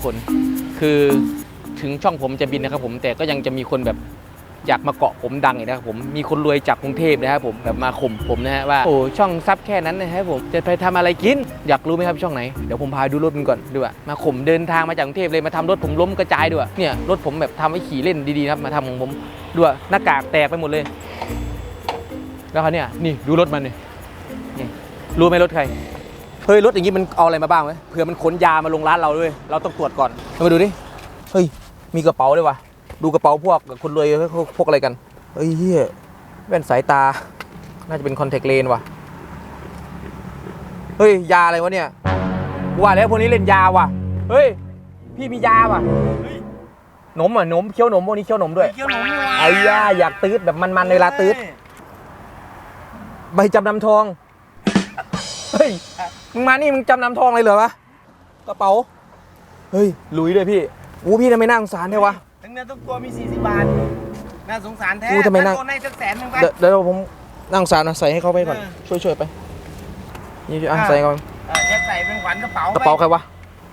กคน คือถึงช่องผมจะบินนะครับผมแต่ก็ยังจะมีคนแบบอยากมาเกาะผมดังอีกนะครับผมมีคนรวยจากกรุงเทพนะครับผมแบบมาข่มผมนะฮะว่าโอ้ช่องซับแค่นั้นนะครับผมจะไปทำอะไรกิน อยากรู้ไหมครับช่องไหนเดี๋ยวผมพาดูรถมันก่อนดีกว่ามาข่มเดินทางมาจากกรุงเทพเลยมาทำรถผมล้มกระจายด้วยเนี่ยรถผมแบบทำไว้ขี่เล่นดีๆครับมาทำของผมด้วยหน้ากากแตกไปหมดเลย แล้วเขาเนี่ยนี่ดูรถมันนี่งรู้ไหมรถใคร ฮ้ยรถอย่างนี้มันเอาอะไรมาบ้างไหมเผื่อมันขนยามาลงร้านเราด้วย เราต้องตรวจก่อนเอามาดูดิเฮ้ยมีกระเป๋าด้วยวะดูกระเป๋าพวกคนรวยเขาพวกอะไรกันเฮ้ยเฮียแว่นสายตา น่าจะเป็นคอนแทคเลนส์ว่ะเฮ้ยยาอะไรวะเนี่ยกูว่าแล้วพวกนี้เล่นยาว่ะเฮ้ยพี่มียาว่ะหนมอะหนมเคี้ยวหนมพวกนี้เคี้ยวหนมด้วยเกี่ยวหนมนี่วะไอ้ย่าอยากตืดแบบมันๆเวลาตืดใบจำนำทอง เฮ้ย มึงมานี่มึงจำนำทองเลยเหรอวะ กระเป๋า เฮ้ย ลุยเลยพี่อู้พี่ทำไมน่าสงสารแท้วะถึงเนื้อทุกตัวมี 40 บาท น่าสงสารแท้อู้ทำไมนั่งตัวในสักแสนหนึงไป เดี๋ยวเดี๋ยวผมน่าสงสารนะใส่ให้เขาไปก่อน เออช่วยช่วยไป นี่อะอ่าใส่ให้เขาเออแค่ใส่เป็นขวัญกระเป๋ากระเป๋าใครวะ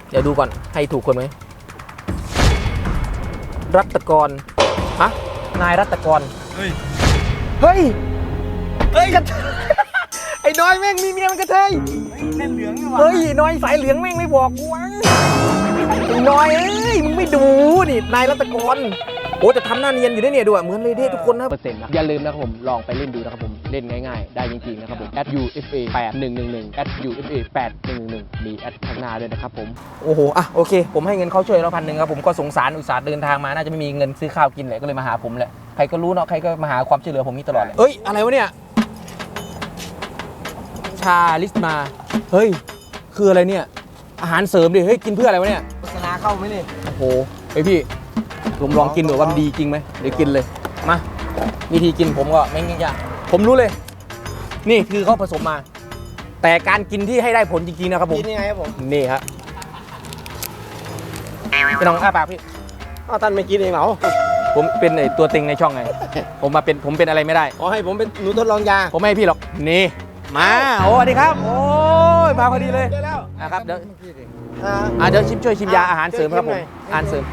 เดี๋ยวดูก่อน ให้ถูกคนไหม รัตกร ฮะ นายรัตกร เฮ้ย เฮ้ย เฮ้ยกระเทยไอ้ น้อยแม่งมีเมียมันกระเทยเล่นเหลืองนี่วะเฮ้ยน้อยสายเหลืองแม่งไม่บอกกูวะไอ้น้อยเอ้ยมึงไม่ดูนี่นายรัตกรโอ้แต่ทำหน้าเนียนอยู่ด้วยเนี่ยดูอะเหมือนเลยเท่ทุกคนนะเปอร์เซ็นต์นะอย่าลืมนะครับผมลองไปเล่นดูนะครับผมเล่นง่ายๆ ได้จริงๆนะครับผม @ufa 8111 @ufa 8111มีแอดข้างหน้าด้วยนะครับผมโอ้โหอะโอเค ผมให้เงินเขาช่วยแล้วพันหนึ่งครับผมก็สงสารอุตส่าห์เดินทางมาน่าจะไม่มีเงินซื้อข้าวกินเลยก็เลยมาหาผมแหละใครก็รู้เนาะใครก็มาหาความช่วยเหลือผมนี่ตลอดเลยเอ้ยอะไรวะเนี่ย ชาลิสมา เฮ้ย คืออะไรเนี่ย อาหารเสริมดิ เฮ้ย กินเพื่ออะไรวะเนี่ย โฆษณาเข้าไหมนี่โอ้โหเฮ้ยพี่ผมลองกินดูว่ามันดีจริงไหมเดี๋ยวกินเลย มา วิธีกินผมก็ไม่ยากผมรู้เลย นี่คือเขาผสมมา แต่การกินที่ให้ได้ผลจริงๆนะครับผม กินยังไงครับผมนี่ฮะพี่น้องอ้าปากพี่ อ้าวท่านไม่กินเองเหรอผมเป็นไอตัวเต็งในช่องไง ผมมาเป็นผมเป็นอะไรไม่ได้ อ๋อให้ผมเป็นหนูทดลองยา ผมไม่ให้พี่หรอก นี่ มาโอ้สวัสดีครับ โอ้ยมาพอดีเลยเจอแล้วอะครับเดี๋ยวอ่าอะเดี๋ยวชิมช่วยชิมยาอะอาหารเสริมครับผมช่วยชิมหน่อยอาหารเสริม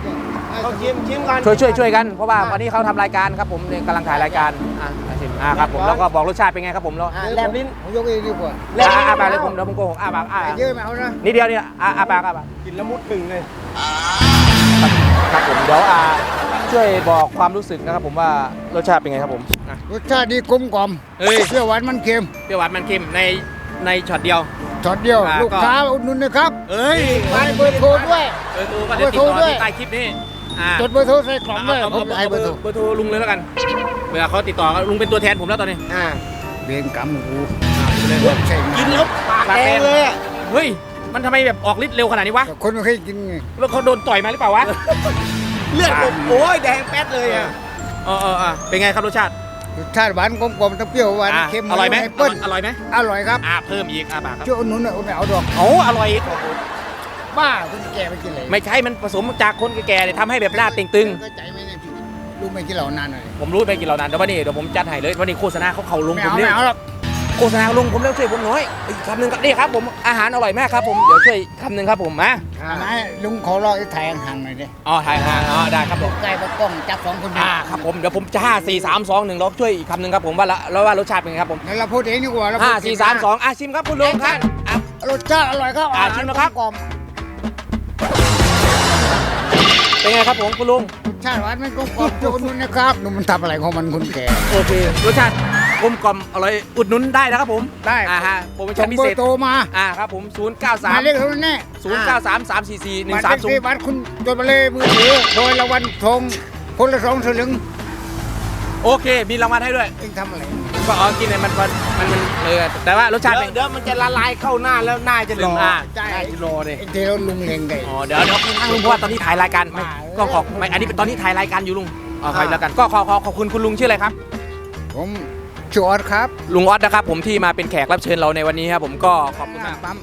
ต้องชิมชิมก่อนช่วยช่วยช่วยกันเพราะว่าอะวันนี้เขาทำรายการครับผมเนี่ยกำลังถ่ายรายการอะอะชิมอะครับผมก่อนแล้วก็บอกรสชาติเป็นไงครับผมแล้วอ่าแลบลิ้นผมยกเองดีกว่าแลบอะลิ้นอะปากเลยผมเดี๋ยวผมโกหกอะปากอะเยอะไม่เอานะนิดเดียวเนี่ยอะอะปากอะปาก กินแล้วมุดถึงเลย ครับผมเดี๋ยวอะ ช่วยบอกความรู้สึกนะครับผมว่ารสชาติเป็นไงครับผมอะ รสชาติดีกลมกล่อมเฮ้ย เปรี้ยวหวานมันเค็มเปรี้ยวหวานมันเค็มในในช็อตเดียว ช็อตเดียว อ่าลูกค้าอุดหนุนนะครับเอ้ยไปเบอร์โทรด้วย เบอร์โทรก็เดี๋ยวติดเบอร์โทรต่อด้วย ที่ใต้คลิปนี้อะจดเบอร์โทรใส่กล่องด้วยเอาผมเอาให้เอาเบอร์โทรเบอร์โทรลุงเลยแล้วกันเวลาเขาติดต่อลุงเป็นตัวแทนผมแล้วตอนนี้อ่าเบียงกำกูอะไปเลยใช่กินแล้วปากแดงเลยอะเฮ้ยมันทำไมแบบออกฤทธิ์เร็วขนาดนี้วะแต่คนไม่เคยกินไงแล้วเขาโดนต่อยมาหรือเปล่าวะ เลือดผมโอ้ยแดงแป๊ดเลยอะเออเออเออเป็นไงครับรสชาติรสชาติหวานกลมกล่อมทั้งเปรี้ยวหวานอะเค็มอร่อยไหมเปิ้ลอร่อยไหมอร่อยครับอ่าเพิ่มอีกอ่าบาครับช่วยอุดหนุนหน่อยไม่เอาดอกโอ้อร่อยอีกบ้าคุณแก่ไปกินอะไรไม่ใช่มันผสมจากคนแก่ๆเนี่ยทำให้แบบหน้าเต่งตึงเข้าใจไหมเนี่ยพี่ลูกไม่กินเหล่านานหน่อยผมรู้ไปกี่เรานานเดี๋ยววันนี้เดี๋ยวผมจัดให้เลยวันนี้โฆษณาเขาเขาลงไม่ผมเอาเนี่ไม่ยเอาหรอก โฆษณาลงผมแล้วช่วยผมหน่อยอีกคำหนึ่งครับนี่ครับผมอาหารอร่อยมากครับผมเดี๋ยวช่วยคำหนึ่งครับผมมาอันนั้นลุงขอรอไอ้ถ่ายห่างๆหน่อยดิอ๋อถ่ายอาหารอ๋อได้ครับผมใกล้กับกล้องจับสองคนอ่าครับผมเดี๋ยวผมจะห้าสี่สามสองหนึ่งแล้วช่วยอีกคำหนึ่งครับผมว่าละแล้วว่ารสชาติเป็นไงครับผมงั้นเราพูดเองดีกว่าเรห้าพูดเงสี่สามสองอะชิมครับคุณลุงครับอะรสชาติอร่อยครับอ่าชิมนะครับกลมเป็นไงครับผมคุณลุงชาติหวานมันกลมกล่อมโจนุนนะครับดูมันทำอะไรของมันคนแก่โอเครสชาติ กลมกล่อมอร่อยอุดหนุนได้นะครับผมได้ อ่าฮะโปรโมส่ชั่งนพิเบอเศษร์โทรมาอ่าครับผม 0 9หมายเลข3เท่านั้นแน่0 9 3 3 4 4บัตร1 3เล็กๆบัตรคุณจดมาเลยมือถือโดยละวันทงคนละสองสลึง0โอเค มีรางวัลให้ด้วย เองทำอะไรก็อ๋อกินเนี่ยมันมันมันมันเลยแต่ว่ารสชาติเดี๋เป็ยวนเดี๋ยวมันจะละลายเข้าหน้าแล้วหน้าจะหล่ออ่าใช่หน้าจะหล่อเลยเองเทเราลุงเองไงอ๋อเดี๋ยวเดี๋ยวข้างลุงเพราะว่าตอนนี้ถ่ายรายการไม่บ้าก็ขอบไม่อันนี้เป็นตอนนี้ถ่ายรายการอยู่ลุงอ๋อใครแล้วกันก็ขอขอขอบคุณคุณลุงชื่ออะไรครับ ผม ชื่อออสครับลุงออสนะครับผมที่มาเป็นแขกรับเชิญเราในวันนี้ครับผมก็ขอบคุณมาก ปั๊ม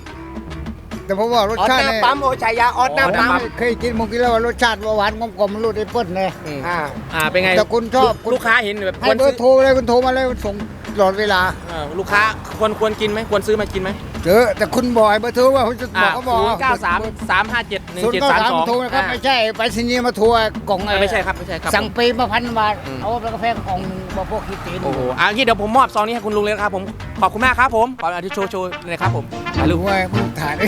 แต่ผมว่ารสออสชาหติน้าเนี่ยปั๊มโอชายาออสหน้าอ๋อหน้าปั๊ปั๊มมเคยกินผมกินแล้วว่ารสชาติหวานกลมกล่อมมันรูดไอ้เปิ้ลเลยอืม อ่าอ่าเป็นไงแต่คุณชอบคุณลูกค้าเห็นแบบคให้วรเบอซื้อร์โทรเลยคุณโทรมาเลยส่งตลอดเวลาเออลูกค้าควรควรกินไหมควรซื้อมากินไหมเจอแต่คุณบอกไอ้เบอร์โทรว่าผมจะบอ่าอกก็บอกศูนย์เก้าสามสามห้าเจ็ด หนึ่งศูนเจ็ดย์เก้าสามสามสองโทรนะครับไม่ใช่ไปสนีย์มาทัวร์กล่องอะรไม่ใช่ครับไม่ใช่ครับ สั่งปีมาพันบาทอืม เอาแล้วกาแฟกล่องหนึ่งบอกพวกคิดตีนโอ้โหอะงี้เดี๋ยวผมมอบซองนี้ให้คุณลุงเลยนะครับผม ขอบคุณมากครับผม ขออนุญาตโชว์โชว์เลยครับผมถ่ายรูรู้ปว่ามึงถ่ายได้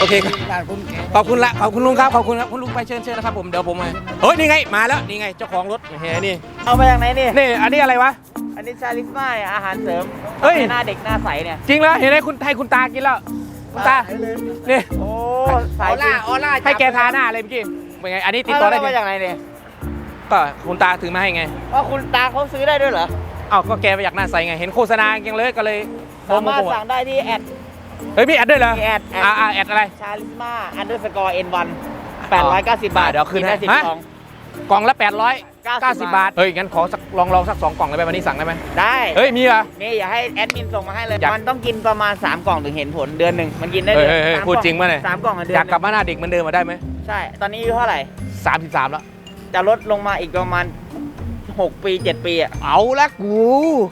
โอเคครับร้านคุณแกขอบคุณละขอบคุณลุงครับขอบคุณครับคุณลุงไปเชิญเชิญนะครับผมเดี๋ยวผมมาเฮ้ยนี่ไงมาแล้วนี่ไงเจ้าของรถเฮ้ยนี่เอามาจากไหนนี่ นี่อันนี้อะไรวะ อันนี้ชาลิสมาเนี่ยอาหารเสริมเฮ้ยให้หน้าเด็กหน้าใสเนี่ย จริงแล้วเห็นไหมคุณให้คุณตากินแล้วคุณ ตานี่โอ้อสายอล่าออล่าให้แกทาหน้าเลยเมื่อกี้เป็นไง อันนี้ติติดดต่ต่ออได้ได้ไหมมาจากไหนเนี่ยก็คุณตาถือมาให้ไงว่าคุณตาเขาซื้อได้ด้วยเหรอเอ้าก็แกไปอยากหน้าใสไงเห็นโฆษณายังเลยก็เลยโปรสาโมมารถทสั่งได้ที่แอดเฮ้ยมีแอดด้วยเหรอมีแอดแอดอ่าอ่าแอดอะไรชาลิสมาอันเดอร์สกอร์เอ็นวันแปดร้อยเก้าสิบบาทอะเดี๋ยวคืนให้สิบฮะสองกล่องละ890 90 บาท เฮ้ย งั้นขอสักลองลองสักสองกล่องได้ไหมวันนี้สั่งได้ไหมได้ เฮ้ย มีเหรอ นี่อย่าให้แอดมินส่งมาให้เลย อยาก มันต้องกินประมาณ 3 กล่องถึงเห็นผลเดือนหนึ่งมันกินได้เฮ้เลยยเฮ้ยเฮ้ยสามพูดกล่อจริงปะเนี่ยสามกล่องอะเดือนอยากกลับหนึ่มาหน้าเด็กเหมือนเดิมมาได้ไหมงใช่ ตอนนี้อายุเท่าไหร่สามสิบสามแล้ว จะลดลงมาอีกประมาณ 6 ปี 7 ปีอะเอาละกู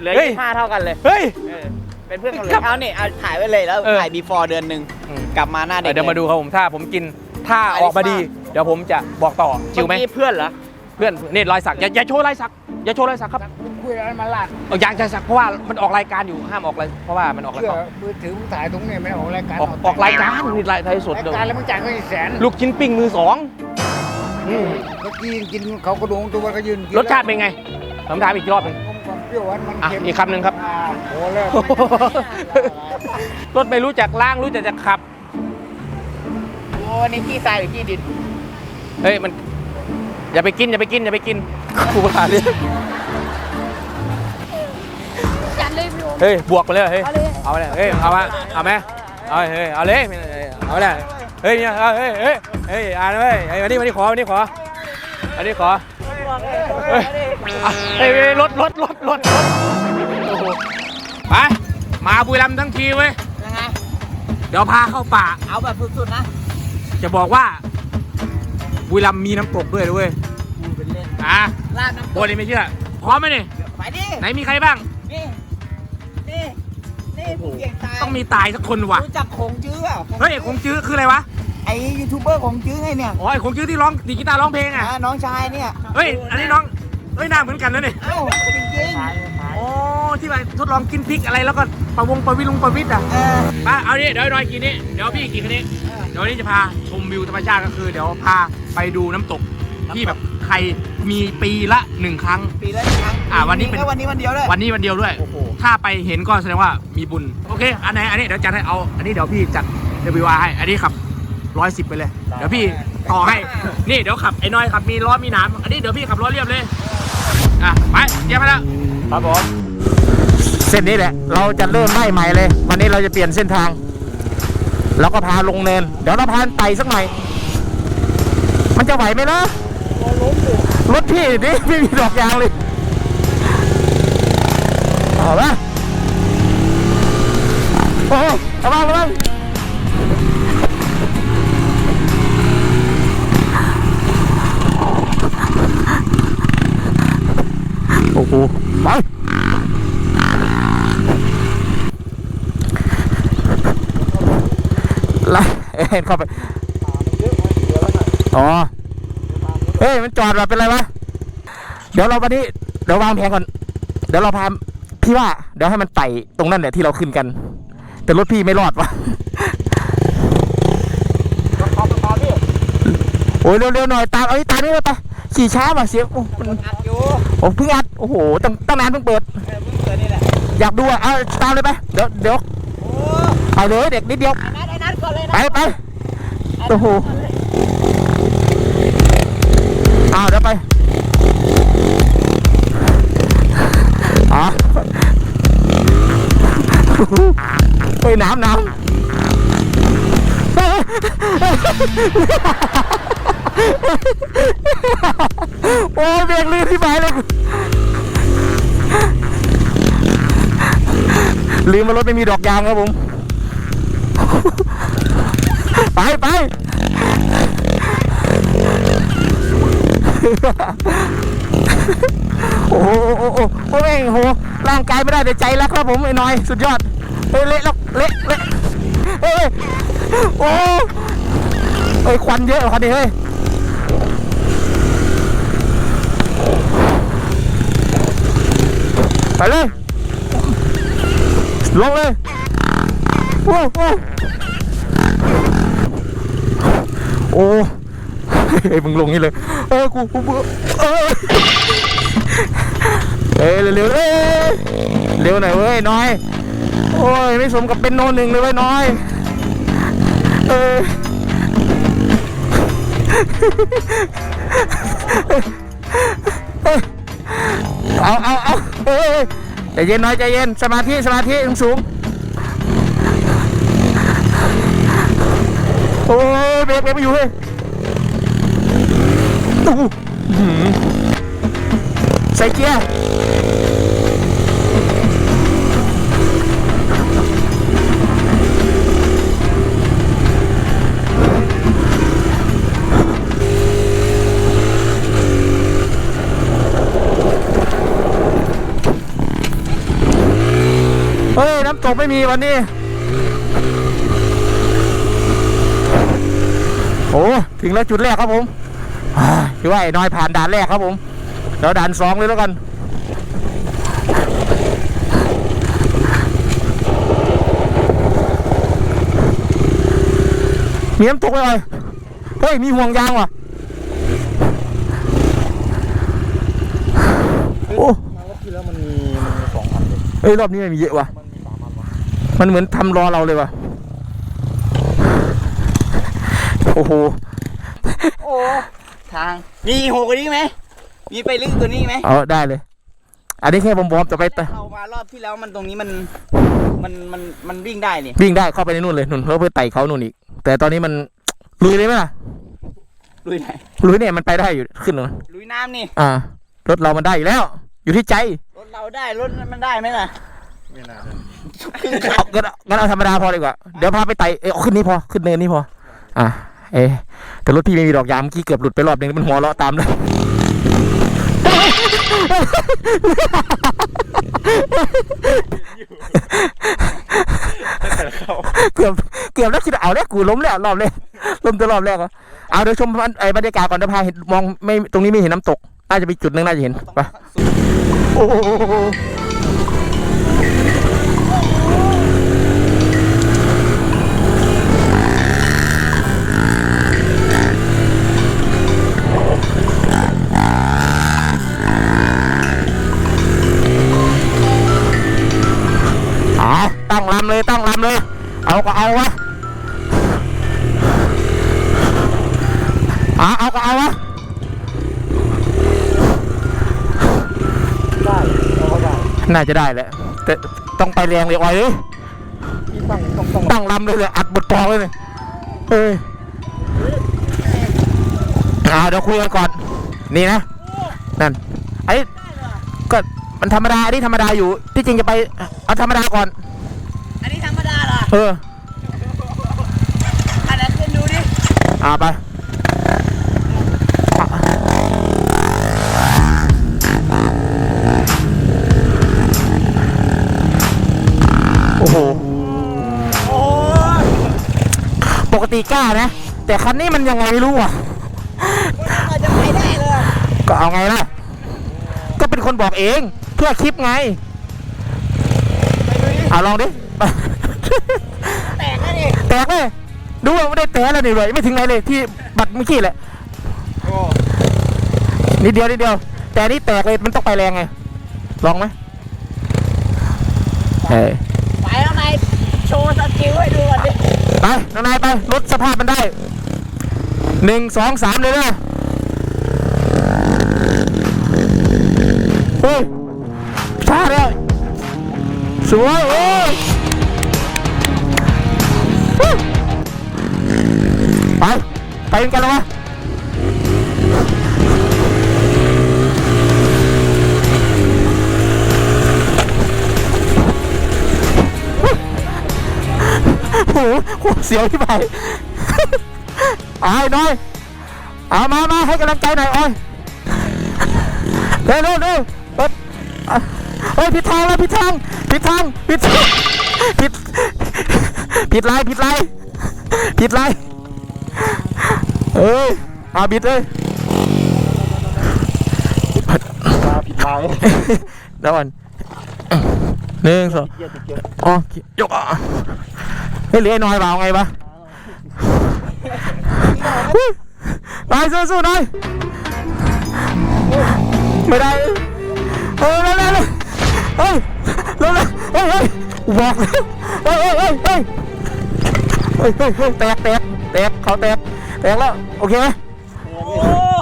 เหลือเฮ้ยยี่ห้าเท่ากันเลยเฮ้ย เออเป็นเพื่อนกันเลครัยบเอานี่เอาถ่ายไว้เลยแล้วเออถ่าย before เดือนหนึ่งอืม กลับมาหน้าเด็กเดี๋ยวมาลดูครับผมถ้าผมกินถ้าออกมาดี เดี๋ยวผมจะบอกต่อจิวไหมเอกี้เพื่อนเหรอ เพื่อนนี่รอยสักอย่าอย่าโชว์รอยสักอย่าโชว์รอยสักครับคุยอะไรมาลาดเอาอย่างจะสักเพราะว่ามันออกรายการอยู่ห้ามออกเลยเพราะว่ามันออกรายเชื่อการมือถือมึงถ่ายตรงนี้ไม่ได้ออกรายการออกออกรายการนี่รายไทยสดรายเดี๋ยวการแล้วมึงจ่ายเงินอีกแสนลูกชิ้นปิ้งมือสองอืมเมื่อกี้กินเขากระโดงตัวก็ยืนกินรสชาติเป็นไงผมถามอีกรอบหนึง ความเปรี้ยวหวานมันอะเค็มอีกคำหนึ่งครับ อ่าโอ้เลิกรถไม่รู้จักล้างรู้จักจะขับ โอ้นี่ขี้ทรายหรือขี้ดิน เฮ้ยมัน อย่าไปกินอย่าไปกินอย่าไปกินกูว่าเลยจัดเลยพี่โอม เฮ้ยบวกไปเลยเฮ้ยเอาเลย เอาไปเลยเฮ้ยเอามาเอาไหมเอาเฮ้ยเอาเลยเอาไปเลยเฮ้ยเนี่ยเอาเฮ้ยเฮ้ยเฮ้ยอ่านเว้ยเฮ้ยวันนี้วันนี้ขอวันนี้ขอวันนี้ขอเฮ้ยอะเฮ้ยเฮ้ยรถรถรถรถรถโอ้โหไปมาบุรีรัมย์ทั้งทีเว้ยยังไง เดี๋ยวพาเข้าป่า เอาแบบสุดๆนะ จะบอกว่า บุรีรัมย์มีน้ำตกด้วยนะเว้ยดูเป็นเล่นอะลาดน้ำโบนี่ไม่เชื่อพร้อมไหมนี่ไปดิไหนมีใครบ้าง นี่นี่นี่ผู้เก่งตายต้องมีตายสักคนว่ะรู้จักคงจื้อเปล่าเฮ้ยคงจื้อคืออะไรวะไอ้ยูทูบเบอร์คงจื้อไงเนี่ยอ๋อไอ้คงจื้อที่ร้องดีดกีตาร์ร้องเพลงอะอ่าน้องชายเนี่ยเฮ้ยอันนี้น้องเฮ้ยหน้าเหมือนกันนะนี่เอ้าจริงโอ้ที่ไปทดลองกินพริกอะไรแล้วก็ประวงประวิลุงประวิทย์อะ ๆเออมาเอานี่เดี๋ยวหน่อยกินนี่เดี๋ยวพี่กินคันนี้เดี๋ยววันนี้จะพาชมวิวธรรมชาติก็คือ เดี๋ยวพา ไปดูน้ำตกที่แบบใครมีปีละหนึ่งครั้ง ปีละหนึ่งครั้งอ่าวันนี้เป็นแล้ววันนี้วันเดียวเลย วันนี้วันเดียวด้วย โอ้โห ถ้าไปเห็นก็แสดงว่ามีบุญ โอเค อันไหนอันนี้เดี๋ยวจัดให้เอา อันนี้เดี๋ยวพี่จัด WR ให้ อันนี้ขับร้อยสิบไปเลย เดี๋ยวพี่ต่อให้ นี่เดี๋ยวขับไอ้น้อยขับมีล้อมีหนามอันนี้เดี๋ยวพี่ขับล้อเรียบเลย อะไปเตรียมมาแล้ว ครับผม เส้นนี้แหละ เราจะเริ่มไล่ใหม่เลย วันนี้เราจะเปลี่ยนเส้นทาง แล้วก็พาลงเนิน เดี๋ยวเราพาไต่สักหน่อย มันจะไหวไหมนะรถพี่นี่ไม่มีดอกยางเลยเอาละโอ้โหระวังระวังโอ้โหไปไล่เห็นเข้าไป อ๋อ เฮ้ย มันจอดแบบเป็นไรวะ เดี๋ยวเราวันนี้เดี๋ยววางแผนก่อน เดี๋ยวเราพาพี่ว่า เดี๋ยวให้มันไต่ตรงนั้นเนี่ยที่เราขึ้นกัน แต่รถพี่ไม่รอดวะโอ้ยเร็วๆหน่อยตามเอ้ยตามนี่เลยไปขี่ช้าว่ะเสียงโอ้มันอัดอยู่โอ้เพิ่งอัดโอ้โหตั้งตั้งนานเพิ่งเปิดเออเพิ่งเกิดนี่แหละอยากดูอะเอาตามเลยไปเดี๋ยวเดี๋ยวโอ้ไปเลยเด็กนิดเดียวไอ้นัดไอ้นัดก่อนเลยไปนะไปโอ้โห เฮ้ยน้ำน้ำโอ้ยเบรกลื่นที่หมายเลยลืมมารถไม่มีดอกยางครับผม ไปไปโอ้โหโอ้โหโอ้โหแม่งโอ้โหร่างกายไม่ได้แต่ใจแล้วครับผมไอ้น้อย สุดยอด เฮ้ยเละแล้วเละเละเฮ้ยโอ้เฮ้ยควันเยอะควันดิเฮ้ยไปเลยลงเลยโอ้โอ้โอ้เฮ้มึงลงนี่เลย เออกูกูกูเออเอ้ยเร็วเอ้ยเร็วหน่อยเว้ยน้อย โอ้ย ไม่สมกับเป็นโนหนึ่งเลยเว้น้อย เออ เอาเอาเอาเอ้ยใจเย็นน่อยใจเย็น สมาธิ สมาธิสูงโอ้ยเบรกเบรกไม่อยู่เฮ้ยใส่เกียร์ กไม่มีวันนี้ โอ้ถึงแล้วจุดแรกครับผมอ่าถือว่าไอ้น้อยผ่านด่านแรกครับผมเดี๋ยวด่านสองเลยแล้วกันมีน้ำตกไหมเลยเฮ้ย มีห่วงยางว่ะโอ้รอบที่แล้วมันมีมันมีสองอันเลยเอ้ย รอบนี้มันมีเยอะว่ะมันมีสามอันวะ มันเหมือนทำรอเราเลยว่ะ โอ้โห โอ้ทาง มีโหกว่านี้ไหม มีไปลึกกว่านี้ไหมเอาได้เลย อันนี้แค่บอมๆจะไปแต่เรามารอบที่แล้วมันตรงนี้มัน มันมันมันวิ่งได้นี่วิ่งได้เข้าไปในนู่นเลยนู่นเพื่อไปไต่เขานู่นอีก แต่ตอนนี้มันลุยเลยไหมล่ะ ลุยไหนลุยเนี่ยมันไปได้อยู่ขึ้นเลยลุยน้ำนี่ อ่ารถเรามันได้อยู่แล้ว อยู่ที่ใจ รถเราได้ รถมันได้ไหมล่ะ ไม่น่าได้ เอางั้นเอางั้นเอาธรรมดาพอดีกว่า เดี๋ยวพาไปไต่เอ้ยเอาขึ้นนี้พอ ขึ้นเนินนี้พอ อะ เอะแต่รถพี่ไม่มีดอกยางเมื่อกี้เกือบหลุดไปรอบนึงมันหัวเราะตามเลยเกือบเกือบแล้วคิดเอาแล้วกูล้มแล้วรอบเลยล้มตัวรอบแรกเหรอเอาเดี๋ยวชมไอ้บรรยากาศก่อนเดี๋ยวพาเห็นมองไม่ตรงนี้ไม่เห็นน้ำตก น่าจะมีจุดหนึงน่าจะเห็นไป โอ้โหำเลยตั้งลำเลย เอาก็เอาวะเอาเอาก็เอาวะได้เราก็ได้น่าจะได้แหละแต่ต้องไปแรงเลยอ่อยเลยที่ตั้งต้องต้องตั้งลำเลยเลยอัดบทปองเลยเนี่ยเอ้ยอ่าเดี๋ยวคุยกันก่อน นี่นะนั่นไอ้ก็มันธรรมดาอันนี้ธรรมดาอยู่ที่จริงจะไปเอาธรรมดาก่อนอันนี้ธรรมดา เหรอเอออันนั้นขึ้นดูดิอ่าไปโอ้โห โอ้ปกติกล้านะ แต่คันนี้มันยังไงไม่รู้อะเราจะไปได้เลยก็เอาไงล่ะ ก็เป็นคนบอกเอง เพื่อคลิปไงเอาลองดิ แตกแล้วดิแตกเลยดูว่าไม่ได้แตกแล้วนี่เลยไม่ถึงไหนเลยที่บัตรเมื่อกี้แหละโอ้นิดเดียวนิดเดียว แต่อันนี่แตกเลยมันต้องไปแรงไงลองไหมเฮ้ยไปแล้วนายโชว์สกิลให้ดูก่อนดิไปน้องนายไปรถสภาพมันได้หนึ่งสองสามเลยนะเฮ้ยช้าแล้วสวยโอ้ยฮู้ ไป ไปกันแล้ววะโอ้โหโหเสียวที่ไปเอาหน่อย เอามามาให้กำลังใจหน่อยโอ้ยเร็วเร็วเร็วเอ้ยผิดทางแล้วผิดทางผิดทางผิดทางผิด ผิดลายผิดลายผิดลายเอ้ยอาบิดเลยมาผิดลายเดี๋ยวก่อนหนึ่งสองเกียร์ติดเกียร์อ๋อยกอะเฮ้ยเหลือไอ้น้อยเปล่าไงปะนายสู้ๆนายไม่ได้เฮ้ยเร็วๆเร็วเฮ้ยเร็วๆเฮ้ยเฮ้ยบอกแล้ว เฮ้ยเฮ้ยเฮ้ยเฮ้ยเฮ้ยเฮ้ยแตกแตกแตกเขาแตกแตกแล้วโอเคไหม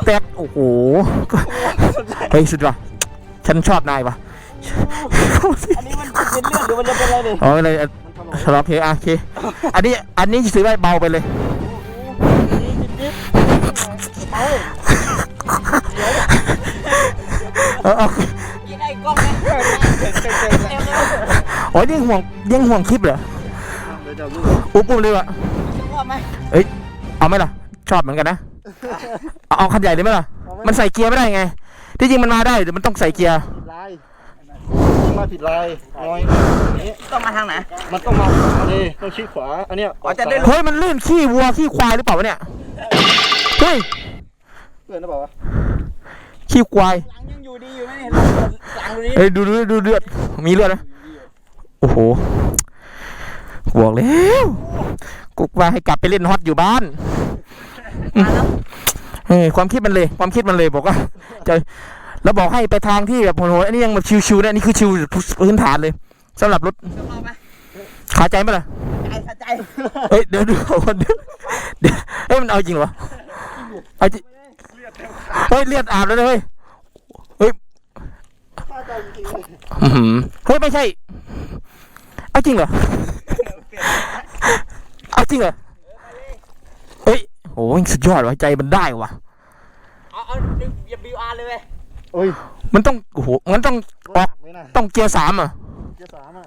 แตกโอ้โหเฮ้ยสุดว่ะฉันชอบนายว่ะอันนี้มันเป็นเลือดหรือมันจะเป็นอะไรดิอ๋อเลยสำหรับเคอะโอเคอันนี้อันนี้ถือไว่าเบาไปเลยเออเอากินไอ้กล้องไหมเเต็มเลย โอ้ยยังห่วงยังห่วงคลิปเหรอเดี๋ยวจะรู้อุ๊บอุ๊บเลยวะชอบไหมเอ้ยเอาไหมล่ะ ชอบเหมือนกันนะ เอาเอาคันใหญ่เลยไหมล่ะ มันใส่เกียร์ไม่ได้ไง ที่จริงมันมาได้แต่มันต้องใส่เกียร์ผิดลายมาผิดลายน้อยต้องมาทางไหน มันต้องมาอันนี้ต้องชี้ขวา อันเนี้ยอ๋อจะได้เฮ้ยมันลื่นขี้วัวขี้ควายหรือเปล่าวะเนี่ย เฮ้ยเพื่อนหรือเปล่าวะขี้ควาย หลังยังอยู่ดีอยู่ไหมเนี่ยหลังหลังดูดิเฮ้ยดูดูดูเลือด มีเลือดนะ โอ้โหบอกแล้วกูว่าให้กลับไปเล่นฮอตอยู่บ้านมาแล้วเออความคิดมันเลย ความคิดมันเลยบอกว่าจะแล้วบอกให้ไปทางที่แบบโหดๆอันนี้ยังแบบชิวๆนะอันนี่คือชิวพื้นฐานเลยสำหรับรถชอบไหมขาใจไหมล่ะใจสะใจเฮ้ยเดี๋ยวดูก่อนเดี๋ยวเดี๋ยวเฮ้ยมันเอาจริงเหรอเอาจริงเฮ้ยเลือดอาบแล้วนะเฮ้ยเฮ้ยอื้อหือเฮ้ยไม่ใช่ เอาจริงเหรอ เอาจริงเหรอเฮ้ยโอ้ยสุดยอดว่ะใจมันได้ว่ะ เอาเอาอย่าบิวอาร์เลยเว้ยโอ้ยมันต้องโอ้โหมันต้องออกไม่น่าต้องเกียร์สามอะ เกียร์สามอะ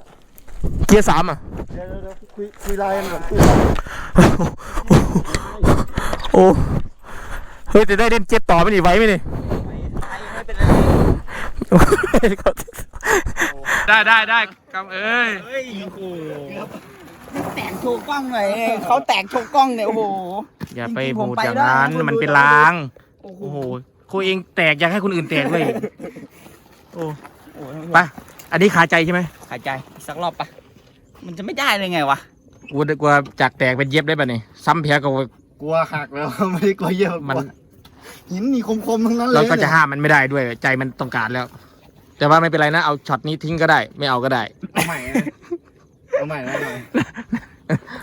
เกียร์สามอะ เดี๋ยวเดี๋ยวเดี๋ยวคุยคุยไลน์กันก่อนคุยโอ้เฮ้ยจะได้เล่นเจ็ตต่อไหมนี่ไหวไหมนี่ไม่เป็นไร ได้ได้ได้ครับเอ้ยเฮ้ยโอ้โหแตกโชว์กล้องหน่อยเขาแตกโชว์กล้องเนี่ยโอ้โหอย่าไปจริงๆผมบูดไปอย่างได้นั้นนะมันเป็นคนดูลางโอ้โหโอ้โหคุยเองแตกอยากให้คนอื่นแตกเลยโอ้โอ้โหไปอันนี้คาใจใช่ไหมหายใจสักรอบปะมันจะไม่ได้เลยไงวะกูนึกว่าจากแตกเป็นเย็บได้ป่ะนี่ซ้ำแผลก็กลัวหักแล้วไม่ได้กลัวเยอะมันกลัว หินมีคมๆทั้งนั้นเลยเราก็จะเนี่ยห้ามมันไม่ได้ด้วยใจมันต้องการแล้ว แต่ว่าไม่เป็นไรนะเอาช็อตนี้ทิ้งก็ได้ ไม่เอาก็ได้ เอาใหม่นะเอาใหม่นะเอาใหม่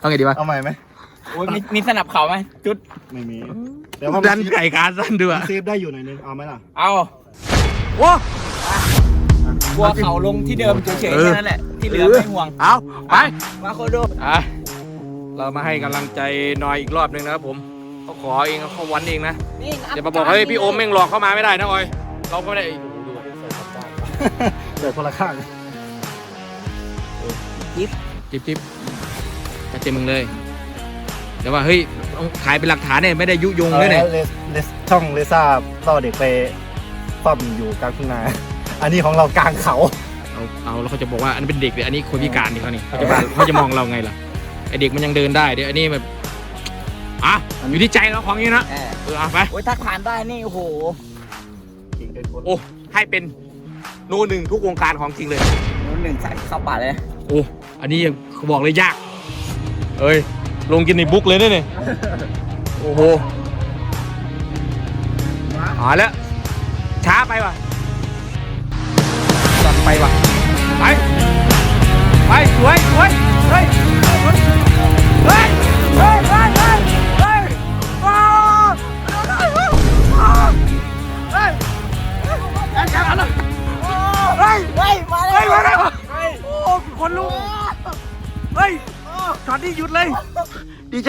เอาไงดีวะเอาใหม่ไหมโอ้ยมีมีสนับเข่าไหมจุด ไม่มีเดี๋ยวพอดันไก่ขาสั้นด้วยเซฟได้อยู่หน่อยนึงเอาไหมล่ะเอาโอ้กลัวเข่าลงที่เดิมเฉยๆเออแค่นั้นแหละ ที่เหลือไม่ห่วง เอาไป มาโคโดอะเรามาให้กำลังใจหน่อยอีกรอบหนึ่งนะครับผม เขาขอเองเขาวันเองนะนี่นะอย่ามาบอกเฮ้ยพี่โอมแม่งหลอกเข้ามาไม่ได้นะออย เราก็ไม่ได้เดี๋ยวคนละข้างจิ๊บจิ๊บจัดเต็มมึงเลยแต่ว่าเฮ้ยต้องขายเป็นหลักฐานเนี่ยไม่ได้ยุยงด้วยเนี่ยเลสเลสช่องเลซ่าล่อเด็กไปป้อมอยู่กลางทุ่งนา อันนี้ของเรากลางเขาเอาเอาแล้วเขาจะบอกว่าอันนนเป็นเด็กเลยอันนี้คนพิการดิเขานี่เขาจะว่าเขาจะมองเราไงล่ะไอเด็กมันยังเดินได้เดี๋ยวอันนี้แบบ อะอยู่ที่ใจเราของนี้นะเออเออเอาไป โอ้ยถ้าผ่านได้นี่โอ้โห โอ้ให้เป็นโนหนึ่งทุกวงการของจริงเลยหนึ่งใส่เข้าป่าเลย โอ้ อันนี้ยังเขาบอกเลยยาก เอ้ย ลงกินในบุ๊กเลยเนี่ยนี่ โอ้โหมาแล้ว ช้าไปว่ะจัดไปว่ะ ไป ไป สวยสวยเฮ้ยเฮ้ย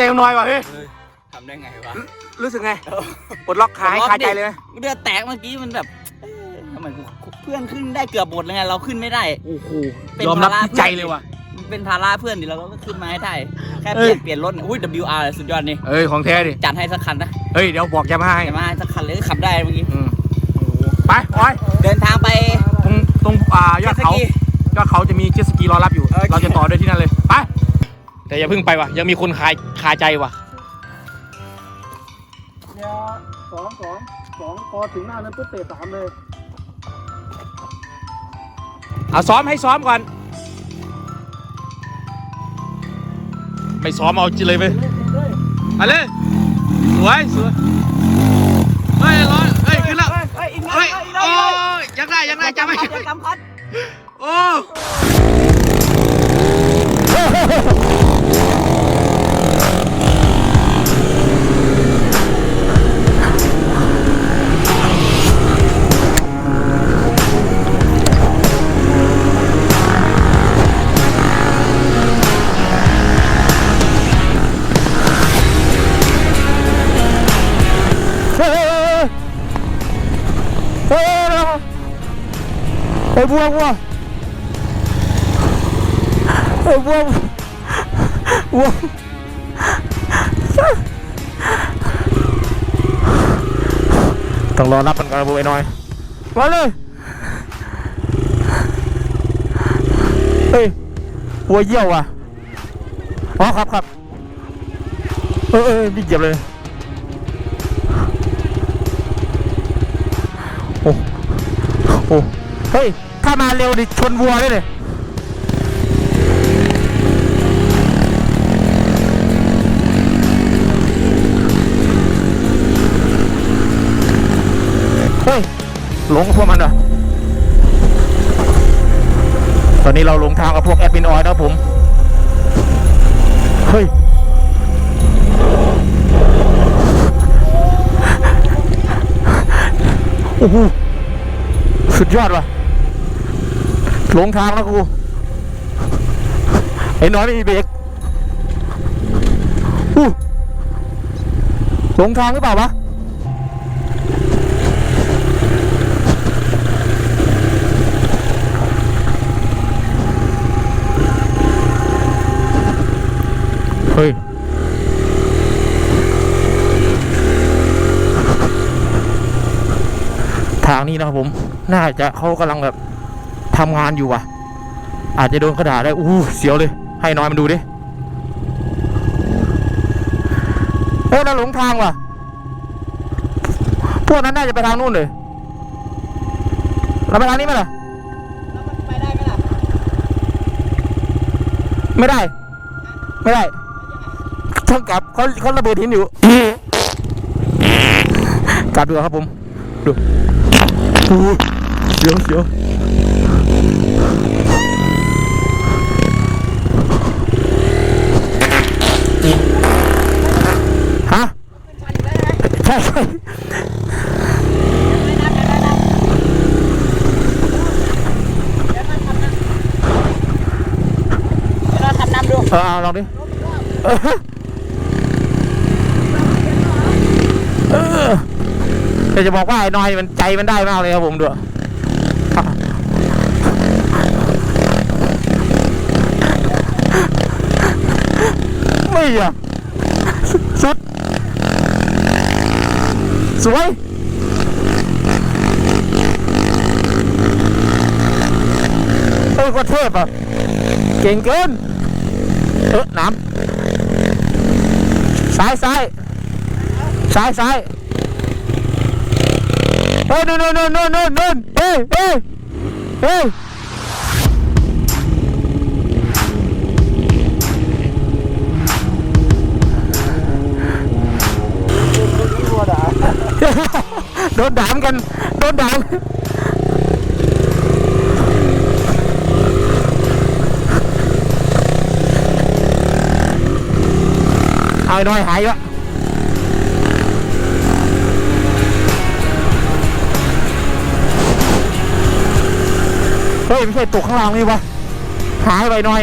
จกับหน่อยว่ะเฮ้ยทำได้ไงวะ รู้สึกไงปลดล็อกขาให้คาใจเลยไหมเดือดแตกเมื่อกี้มันแบบเอ๊ะทำไมกูเพื่อนขึ้นได้เกือบหมดเลยไงเราขึ้นไม่ได้ โอ้โหเป็นยอมรับภาระที่ใจเลยว่ะ มันเป็นภาระเพื่อนดิเราก็ขึ้นมาให้ได้แค่เอ้เปลี่ยยนเปลี่ยนรถเนี่ยอุ้ย WR สุดยอดนี่เอ้ยของแท้ดิจัดให้สักคันนะเฮ้ยเดี๋ยวบอกยามาให้จะมาให้สักคันเลยขับได้เมื่อกี้อืมไปโอ้ยเดินทางไปตรงตรงอ่ายอดเขาเจ็ตสกียอดเขาจะมีเจ็ตสกีรอรับอยู่โอเคเราจะต่อ แต่อย่าเพิ่งไปว่ะ ยังมีคนคาคาใจว่ะสองสองสองพอถึงหน้านั้นปุ๊บเตะสามเลยเอาซ้อมให้ซ้อมก่อน ไม่ซ้อมเอาจิเลยไปมาเลยสวยสวยเฮ้ยร้อนเฮ้ยขึ้นแล้วเฮ้ยเฮ้ยอีกหน่อเฮ้ยยอีกหน่โอ้อยยยังได้ยังได้จะไม่อย่ากำพัด โอ้ ฮ้ยบัวบัวเฮ้ยบัวบัวต้องรอรับมันก่อนบัวไอ้น้อยมาเลยเฮ้ยบัวเยี่ยวอะอ๋อครับครับเออเออพี่เหยียบเลยโอ้โอ้เฮ้ยถ้ามาเร็วดิชนวัวได้เลยเฮ้ยหลงพวกมันเหรอตอนนี้เราหลงทางกับพวกแอดมินออยนะผม เฮ้ยโอ้โหสุดยอดว่ะ หลงทางแล้วกู ไอ้น้อยไม่มีเบรกอู้หลงทางหรือเปล่าวะเฮ้ยทางนี้นะครับผม น่าจะเขากำลังแบบ ทำงานอยู่ว่ะ อาจจะโดนกระดาษได้อู้เสียวเลย ให้น้อยมันดูดิเฮ้ยเราหลงทางว่ะ พวกนั้นน่าจะไปทางนู้นเลยเราไปทางนี้ไหมล่ะไปได้ไหมล่ะ ไม่ได้ ไม่ได้ต้องกลับเขาเขาระเบิดหินอยู่ กลับดีกว่าครับผม ดูดูเสียวเสียวฮะใช่ใช่เราทำน้ำดูเออเอาลองดิเออเออจะบอกว่าไอ้น้อยมันใจมันได้มากเลยครับผมด้วยไม่อะสุด สวยเออก็เทพอะ เก่งเกิน เออน้ำซ้ายซ้ายซ้ายซ้ายเฮ้ยนู่นนู่นนู่นนู่นนู่นนู่นเฮ้ยเฮ้ยเฮ้ย ดนด่ามกันโดนด่ามเอาไอ้น้อยหายวะเฮ้ยไม่ใช่ตกข้างล่างนี่วะหายไปหน่อย